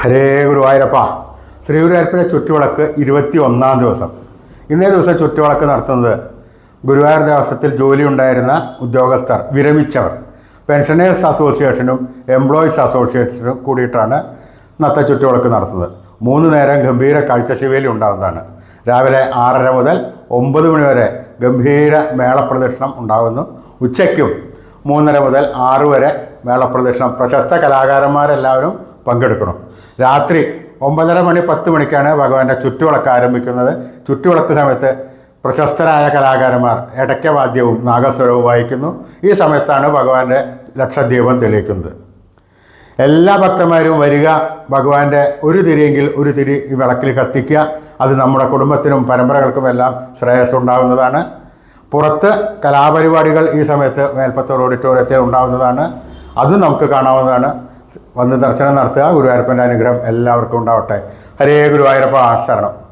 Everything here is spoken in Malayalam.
ഹരേ ഗുരുവായൂരപ്പ. ത്രിഗുരുവായൂരപ്പിന്റെ ചുറ്റുവിളക്ക് ഇരുപത്തി ഒന്നാം ദിവസം. ഇന്നേ ദിവസം ചുറ്റുവിളക്ക് നടത്തുന്നത് ഗുരുവായൂർ ദേവസ്വത്തിൽ ജോലി ഉണ്ടായിരുന്ന ഉദ്യോഗസ്ഥർ വിരമിച്ചവർ. പെൻഷനേഴ്സ് അസോസിയേഷനും എംപ്ലോയീസ് അസോസിയേഷനും കൂടിയിട്ടാണ് ഇന്നത്തെ ചുറ്റുവിളക്ക് നടത്തുന്നത്. മൂന്ന് നേരം ഗംഭീര കാഴ്ചശിവേലി ഉണ്ടാകുന്നതാണ് രാവിലെ ആറര മുതൽ ഒമ്പത് മണി വരെ ഗംഭീര മേളപ്രദക്ഷിണം ഉണ്ടാകുന്നു ഉച്ചയ്ക്കും മൂന്നര മുതൽ ആറ് വരെ മേളപ്രദക്ഷിണം. പ്രശസ്ത കലാകാരന്മാരെല്ലാവരും പങ്കെടുക്കണം. രാത്രി ഒമ്പതര മണി പത്ത് മണിക്കാണ് ഭഗവാന്റെ ചുറ്റുവിളക്ക് ആരംഭിക്കുന്നത്. ചുറ്റുവിളക്ക് സമയത്ത് പ്രശസ്തരായ കലാകാരന്മാർ ഇടയ്ക്കവാദ്യവും നാഗസ്വരവും വായിക്കുന്നു. ഈ സമയത്താണ് ഭഗവാന്റെ ലക്ഷദ്വീപം തെളിയിക്കുന്നത്. എല്ലാ ഭക്തന്മാരും വരിക ഭഗവാന്റെ ഒരു തിരിയെങ്കിൽ ഒരു തിരി ഈ വിളക്കിൽ കത്തിക്കുക. അത് നമ്മുടെ കുടുംബത്തിനും പരമ്പരകൾക്കും എല്ലാം ശ്രേയസ് ഉണ്ടാകുന്നതാണ് പുറത്ത് കലാപരിപാടികൾ ഈ സമയത്ത് മേൽപ്പത്തൂർ ഓഡിറ്റോറിയത്തിൽ ഉണ്ടാകുന്നതാണ് അതും നമുക്ക് കാണാവുന്നതാണ്. വന്ന് ദർശനം നടത്തുക. ഗുരുവായൂരപ്പന്റെ അനുഗ്രഹം എല്ലാവർക്കും ഉണ്ടാവട്ടെ. ഹരേ ഗുരുവായൂരപ്പ. ശരണം.